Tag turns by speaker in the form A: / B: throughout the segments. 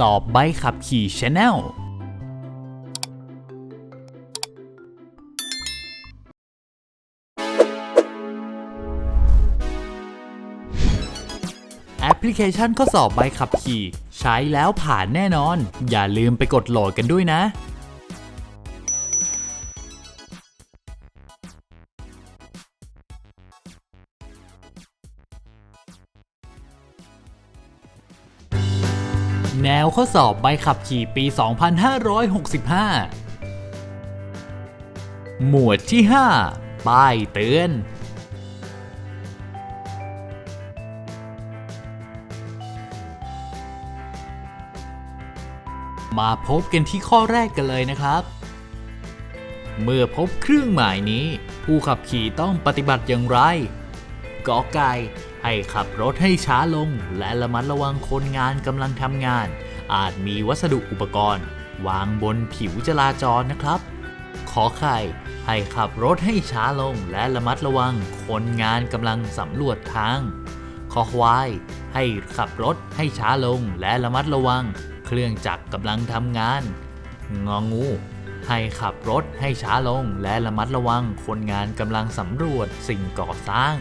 A: สอบใบขับขี่ชาแนลแอปพลิเคชันข้อสอบใบขับขี่ ใช้แล้วผ่านแน่นอน อย่าลืมไปกดโหลดกันด้วยนะ แนวข้อสอบใบขับขี่ปี 2565 หมวดที่ 5 ป้ายเตือน มาพบกันที่ข้อแรกกันเลยนะครับ เมื่อพบเครื่องหมายนี้ ผู้ขับขี่ต้องปฏิบัติอย่างไรกอไก่ ให้ขับรถให้ช้าลง และระมัดระวังคนงานกำลังทำงาน อาจมีวัสดุอุปกรณ์ วางบนผิวจราจรนะครับ ขอไข่ ให้ขับรถให้ช้าลง และระมัดระวังคนงานกำลังสำรวจทางคอควาย ให้ขับรถให้ช้าลง และระมัดระวัง เครื่องจักรกำลังทำงาน งองูให้ขับรถให้ช้าลง และระมัดระวังคนงานกำลังสำรวจสิ่งก่อสร้าง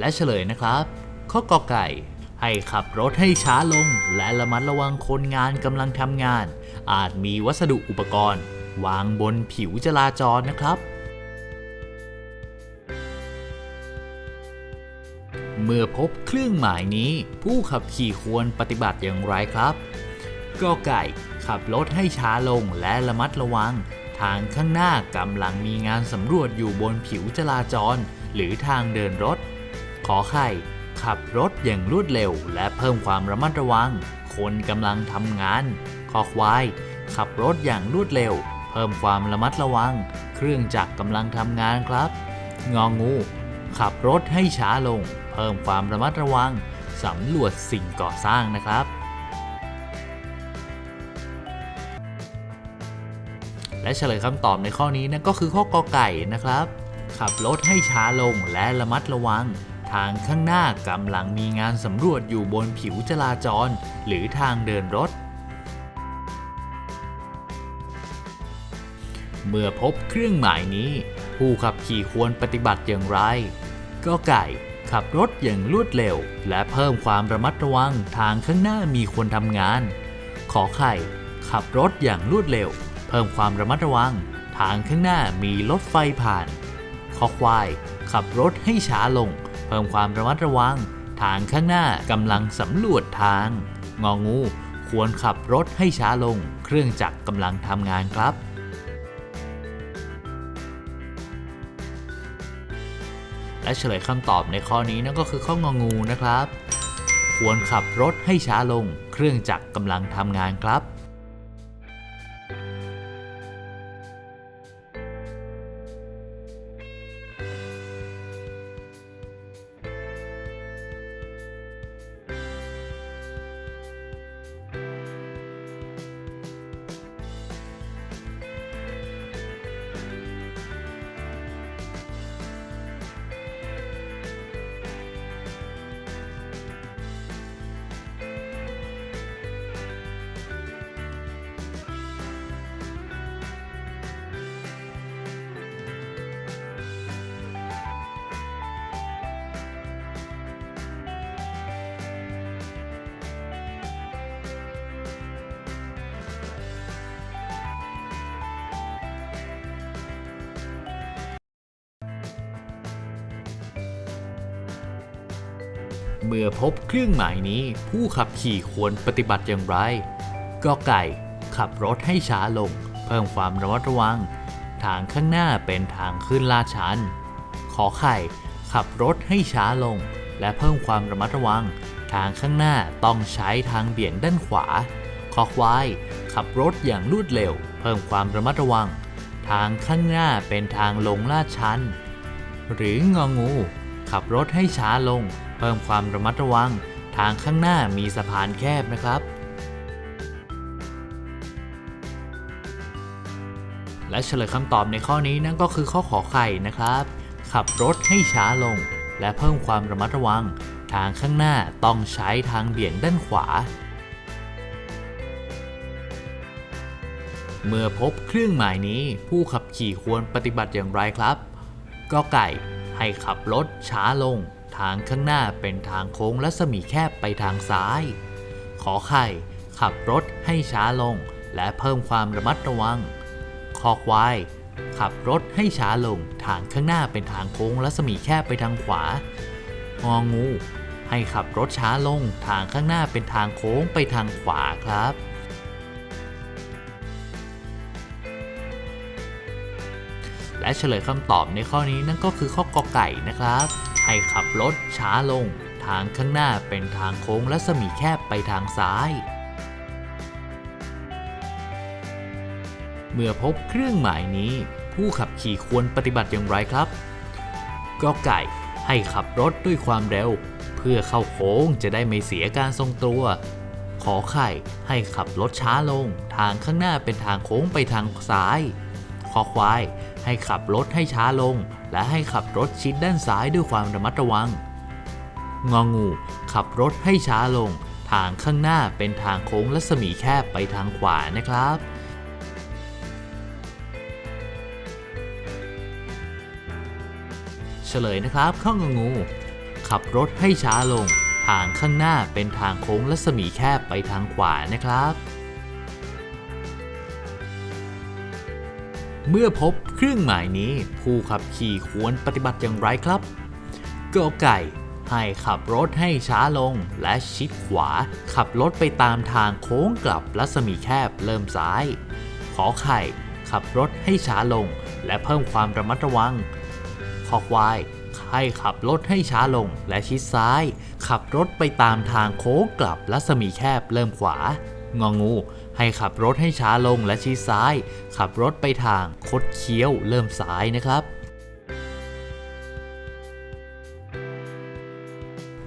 A: และเฉลยนะครับ ข้อกอไก่ ให้ขับรถให้ช้าลง และระมัดระวังคนงานกำลังทำงาน อาจมีวัสดุอุปกรณ์ วางบนผิวจราจรนะครับ เมื่อพบเครื่องหมายนี้ ผู้ขับขี่ควรปฏิบัติอย่างไรครับกอไก่ ขับรถให้ช้าลงและระมัดระวัง ทางข้างหน้ากำลังมีงานสำรวจอยู่บนผิวจราจร หรือทางเดินรถ อไข่ ขับรถอย่างรวดเร็ว และเพิ่มความระมัดระวัง คนกำลังทำงาน คอควาย ขับรถอย่างรวดเร็ว เพิ่มความระมัดระวัง เครื่องจักรกำลังทำงานครับ งองู ขับรถให้ช้าลง เพิ่มความระมัดระวังสำรวจสิ่งก่อสร้างนะครับ และเฉลยคำตอบในข้อนี้นั่นก็คือข้อกอไก่นะครับ ขับรถให้ช้าลงและระมัดระวัง ทางข้างหน้ากำลังมีงานสำรวจอยู่บนผิวจราจร หรือทางเดินรถ เมื่อพบเครื่องหมายนี้ ผู้ขับขี่ควรปฏิบัติอย่างไร ก็ไก่ขับรถอย่างรวดเร็ว และเพิ่มความระมัดระวังทางข้างหน้ามีคนทำงาน ขอไข่ ขับรถอย่างรวดเร็ว เพิ่มความระมัดระวัง ทางข้างหน้ามีรถไฟผ่านคอควาย ขับรถให้ช้าลง เพิ่มความระมัดระวัง ทางข้างหน้ากำลังสำรวจทาง งองู ควรขับรถให้ช้าลง เครื่องจักรกำลังทำงานครับและเฉลยคำตอบในข้อนี้นั่นก็คือข้ององูนะครับ ควรขับรถให้ช้าลง เครื่องจักรกำลังทำงานครับ เมื่อพบเครื่องหมายนี้ผู้ขับขี่ควรปฏิบัติอย่างไรกอไก่ ขับรถให้ช้าลง เพิ่มความระมัดระวัง ทางข้างหน้าเป็นทางขึ้นลาดชันขอไข่ ขับรถให้ช้าลง และเพิ่มความระมัดระวัง ทางข้างหน้าต้องใช้ทางเบี่ยงด้านขวาคอควาย ขับรถอย่างรวดเร็ว เพิ่มความระมัดระวัง ทางข้างหน้าเป็นทางลงลาดชันหรืององู ขับรถให้ช้าลง เพิ่มความระมัดระวัง ทางข้างหน้ามีสะพานแคบนะครับ และเฉลยคำตอบในข้อนี้นั่นก็คือข้อขอไข่นะครับ ขับรถให้ช้าลง และเพิ่มความระมัดระวัง ทางข้างหน้าต้องใช้ทางเบี่ยงด้านขวาเมื่อพบเครื่องหมายนี้ผู้ขับขี่ควรปฏิบัติอย่างไรครับ ก็ไก่ ให้ขับรถช้าลง ทางข้างหน้าเป็นทางโค้งและสมีแคบไปทางซ้าย ขอไข่ ขับรถให้ช้าลง และเพิ่มความระมัดระวัง คอควาย ขับรถให้ช้าลง ทางข้างหน้าเป็นทางโค้งและสมีแคบไปทางขวา งองู ให้ขับรถช้าลง ทางข้างหน้าเป็นทางโค้งไปทางขวาครับ และเฉลยคำตอบในข้อนี้นั่นก็คือข้อกอไก่นะครับ ให้ขับรถช้าลง ทางข้างหน้าเป็นทางโค้งและสมีแคบไปทางซ้าย เมื่อพบเครื่องหมายนี้ ผู้ขับขี่ควรปฏิบัติอย่างไรครับกอไก่ให้ขับรถด้วยความเร็ว เพื่อเข้าโค้งจะได้ไม่เสียการทรงตัว ขอไข่ให้ขับรถช้าลง ทางข้างหน้าเป็นทางโค้งไปทางซ้ายคอควาย ให้ขับรถให้ช้าลง และให้ขับรถชิดด้านซ้ายด้วยความระมัดระวัง งองู ขับรถให้ช้าลง ทางข้างหน้าเป็นทางโค้งและสมีแคบไปทางขวานะครับเฉลยนะครับข้องงู ขับรถให้ช้าลง ทางข้างหน้าเป็นทางโค้งและสมีแคบไปทางขวานะครับ เมื่อพบเครื่องหมายนี้ผู้ขับขี่ควรปฏิบัติอย่างไรครับกอไก่ ให้ขับรถให้ช้าลงและชิดขวา ขับรถไปตามทางโค้งกลับรัศมีแคบเริ่มซ้าย ขอไข่ ขับรถให้ช้าลง และเพิ่มความระมัดระวังคอควายให้ขับรถให้ช้าลงและชิดซ้าย ขับรถไปตามทางโค้งกลับรัศมีแคบเริ่มขวางองู ให้ขับรถให้ช้าลงและชิดซ้าย ขับรถไปทางคดเคี้ยวเริ่มซ้ายนะครับ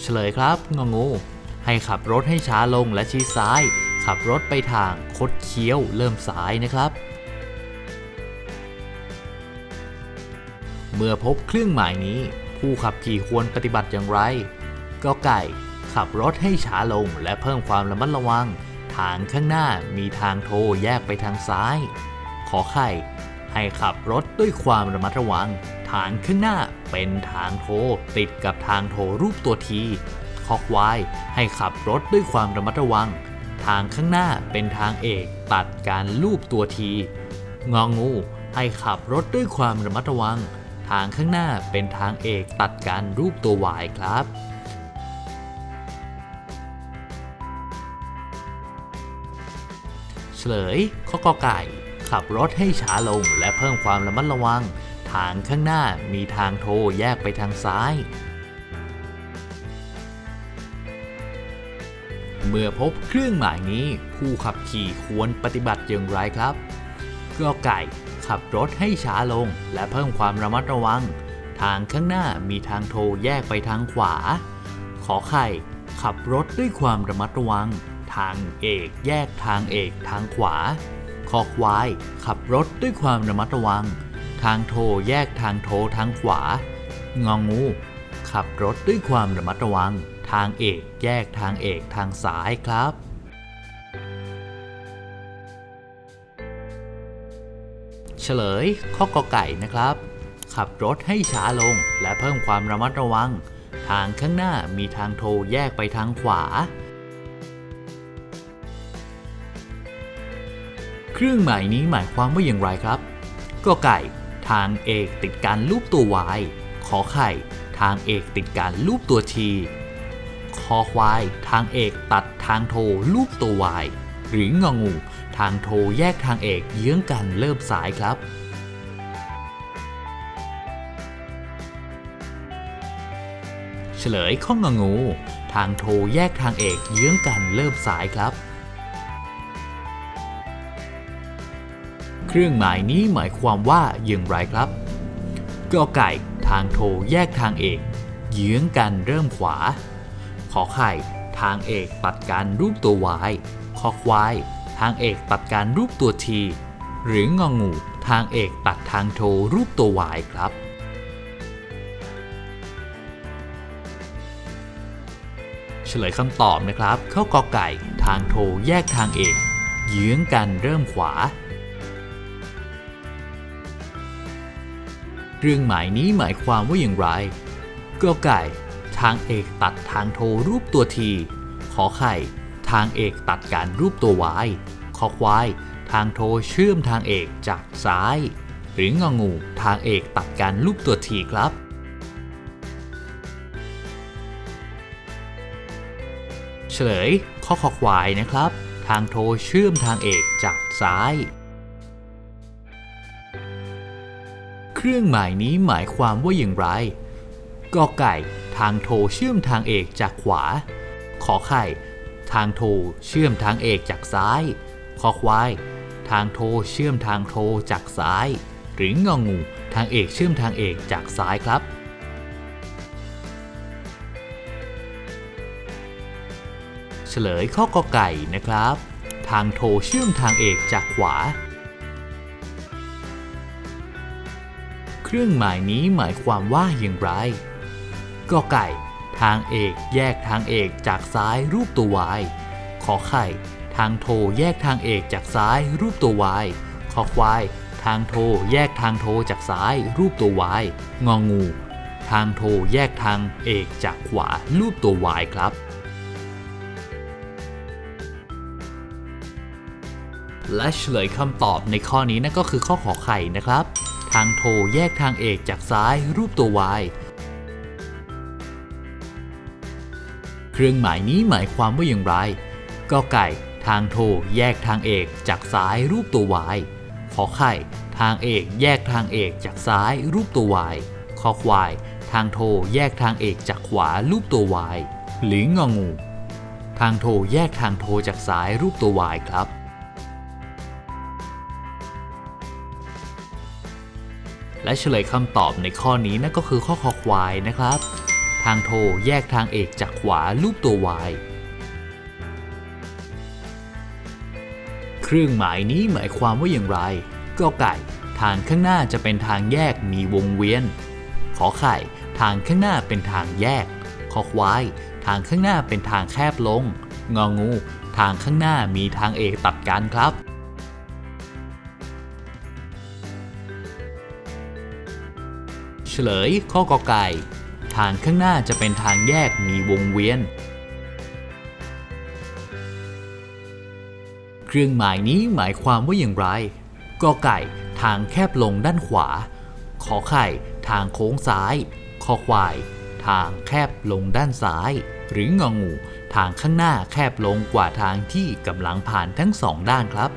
A: เฉลยครับงองู ให้ขับรถให้ช้าลงและชิดซ้าย ขับรถไปทางคดเคี้ยวเริ่มซ้ายนะครับ เมื่อพบเครื่องหมายนี้ ผู้ขับขี่ควรปฏิบัติอย่างไร ก็ไก่ ขับรถให้ช้าลงและเพิ่มความระมัดระวัง ทางข้างหน้ามีทางโทแยกไปทางซ้าย ขอไข่ ให้ขับรถด้วยความระมัดระวัง ทางข้างหน้าเป็นทางโทติดกับทางโทรูปตัวทีคอควายให้ขับรถด้วยความระมัดระวัง ทางข้างหน้าเป็นทางเอกตัดการลูบตัวที งองู ให้ขับรถด้วยความระมัดระวัง ทางข้างหน้าเป็นทางเอกตัดการรูปตัววายครับ ฉลยข้อกอไก่ ขับรถให้ช้าลงและเพิ่มความระมัดระวัง ทางข้างหน้ามีทางโทแยกไปทางซ้าย เมื่อพบเครื่องหมายนี้ ผู้ขับขี่ควรปฏิบัติอย่างไรครับกอไก่ ขับรถให้ช้าลงและเพิ่มความระมัดระวัง ทางข้างหน้ามีทางโทแยกไปทางขวา ขอไข่ ขับรถด้วยความระมัดระวัง ทางเอก แยกทางเอก ทางขวา คอควาย ขับรถด้วยความระมัดระวัง ทางโทแยกทางโททางขวา งองู ขับรถด้วยความระมัดระวัง ทางเอก แยกทางเอก ทางซ้ายครับเฉลยข้อกอไก่นะครับ ขับรถให้ช้าลงและเพิ่มความระมัดระวัง ทางข้างหน้ามีทางโทแยกไปทางขวา เครื่องหมายนี้หมายความว่าอย่างไรครับกอไก่ทางเอกติดการลูบตัว y ขอไข่ ทางเอกติดการลูบตัว t คอควาย ทางเอกตัดทางโทลูบตัว y หรืององู ทางโทแยกทางเอกเยื้องกันเริ่มสายครับเฉลยข้ององู ทางโทแยกทางเอกเยื้องกันเริ่มสายครับ เครื่องหมายนี้หมายความว่าอย่างไรครับกอไก่ทางโทแยกทางเอกเยื้องกันเริ่มขวา ขอไข่ทางเอกตัดการรูปตัว y คอควาย ทางเอกตัดการรูปตัว t หรืององูทางเอกตัดทางโทรูปตัว y ครับ เฉลยคำตอบนะครับ เข้ากอไก่ ทางโทแยกทางเอกเยื้องกันเริ่มขวา เรื่องหมายนี้หมายความว่าอย่างไรกอไก่ ทางเอกตัดทางโทรูปตัวที ขอไข่ ทางเอกตัดการรูปตัววายคอควาย ทางโทเชื่อมทางเอกจากซ้าย หรืององู ทางเอกตัดการรูปตัวทีครับเฉลยข้อคอควายนะครับ ทางโทเชื่อมทางเอกจากซ้าย รื่องหมายนี้หมายความว่าอย่างไรกอไก่ ทางโทเชื่อมทางเอกจากขวา ขอไข่ ทางโทเชื่อมทางเอกจากซ้าย คอควาย ทางโทเชื่อมทางโทจากซ้าย หรืององู ทางเอกเชื่อมทางเอกจากซ้ายครับเฉลยข้อกอไก่นะครับ ทางโทเชื่อมทางเอกจากขวา รื่องหมายนี้หมายความว่าอย่างไรกอไก่ ทางเอกแยกทางเอกจากซ้ายรูปตัววายขอไข่ ทางโทแยกทางเอกจากซ้ายรูปตัววายคอควาย ทางโทแยกทางโทจากซ้ายรูปตัววายงองู ทางโทแยกทางเอกจากขวารูปตัววายครับ และเฉลยคำตอบในข้อนี้นั่นก็คือข้อขอไข่นะครับ ทางโทแยกทางเอกจากซ้ายรูปตัว y เครื่องหมายนี้หมายความว่าอย่างไรกอไก่ทางโทแยกทางเอกจากซ้ายรูปตัว y ขอไข่ทางเอกแยกทางเอกจากซ้ายรูปตัว y คอควาย ทางโทแยกทางเอกจากขวารูปตัว y หรืององู ทางโทแยกทางโทจากซ้ายรูปตัว y ครับ และเฉลยคำตอบในข้อนี้นั่นก็คือข้อคอควายนะครับ ทางโทแยกทางเอกจากขวารูปตัว y เครื่องหมายนี้หมายความว่าอย่างไรก็ไก่ ทางข้างหน้าจะเป็นทางแยกมีวงเวียน ขอไข่ ทางข้างหน้าเป็นทางแยกคอควาย ทางข้างหน้าเป็นทางแคบลง งองู ทางข้างหน้ามีทางเอกตัดกันครับ เฉลย ข้อกอไก่ ทางข้างหน้าจะเป็นทางแยกมีวงเวียน เครื่องหมายนี้หมายความว่าอย่างไรกอไก่ทางแคบลงด้านขวา ขอไข่ทางโค้งซ้าย คอควาย ทางแคบลงด้านซ้าย หรืององู ทางข้างหน้าแคบลงกว่าทางที่กำลังผ่านทั้งสองด้านครับ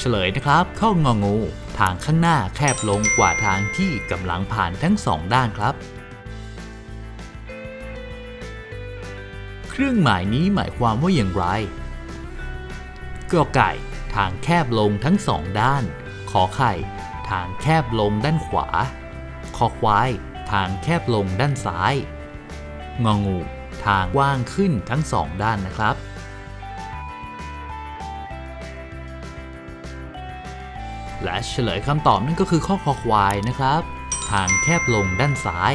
A: เฉลยนะครับเข้างองู ทางข้างหน้าแคบลงกว่าทางที่กำลังผ่านทั้งสองด้านครับ เครื่องหมายนี้หมายความว่าอย่างไรกอไก่ ทางแคบลงทั้งสองด้าน ขอไข่ ทางแคบลงด้านขวา คอควาย ทางแคบลงด้านซ้าย งองู ทางกว้างขึ้นทั้งสองด้านนะครับ เฉลยคำตอบนั่นก็คือข้อคอควายนะครับ ทางแคบลงด้านซ้าย